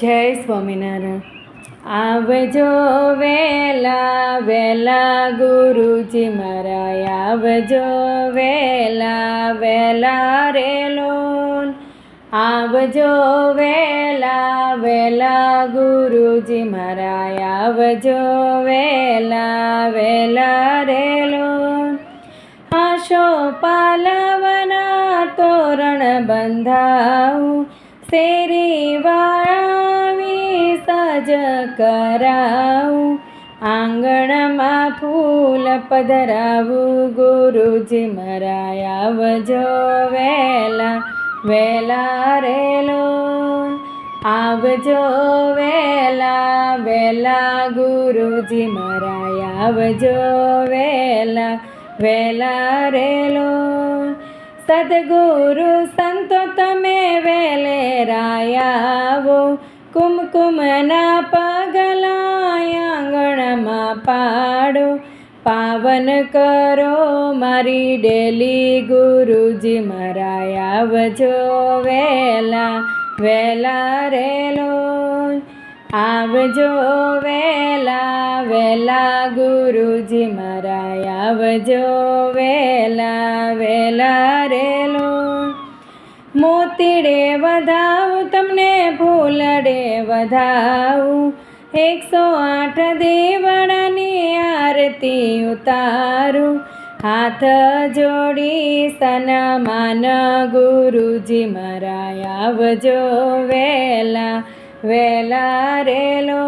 જય સ્વામિનારાયણ. આવજો વેલા વેલા, ગુરુજી મારા આવજો વેલા વેલા રેલો આવજો વેલા વેલા, ગુરુજી મારા આવજો વેલા વેલા રેલોન આશો પાલવના તોરણ બંધાવું. શેરી વાળાવી સજ કરાવું. આંગણમાં ફૂલ પધરાવું. ગુરુજી મરાયા વજો વેલા વેલા રેલો. આવજો વેલા વેલા, ગુરુજી મરાયા આવજો વેલા વેલા રેલો. સદગુરુ સંતો તમે વેલે રાયાવો કુમકુમના પગલા આંગણમાં પાડો. પાવન કરો મારી ડેલી ગુરુજી મારા આવજો વેલા વેલા રેલો. આવજો વેલા વેલા ગુરુજી મારા આવજો વેલા વેલા રેલો મોતીડે વધાવું, તમને ફૂલડે વધાવું. એકસો આઠ દેવળાની આરતી ઉતારું. હાથ જોડી સનમાન ગુરુજી મારા આવજો વેલા વેલા રેલો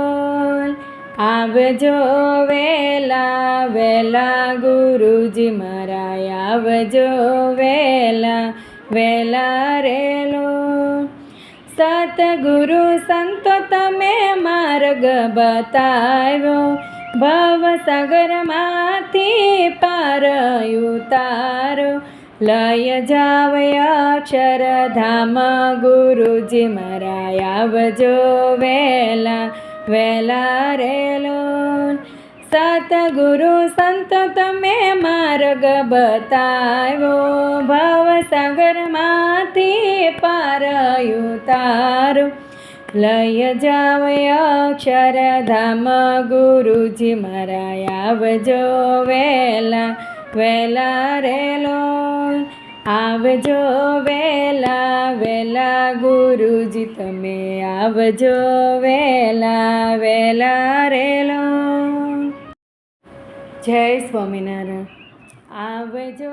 આવજો વેલા વેલા ગુરુજી મારા આવજો વેલા. વેલા રેલો સતગુરુ સંતો તમે માર્ગ બતાવ્યો. ભવસાગરમાંથી પાર ઉતારો. લય જાવ અક્ષરધામ ગુરુજી મારા આવજો વેલા વેલા રેલો સતગુરુ સંત તમે માર્ગ બતાવ્યો. ભાવસાગરમાંથી પારયું તારું લઈ જાવ અક્ષરધામ ગુરુજી મારા આવજો વેલા વેલા રેલો. આવજો વેલા વેલા ગુરુજી તમે આવજો વેલા વેલા રેલો. જય સ્વામિનારાયણ. આવજો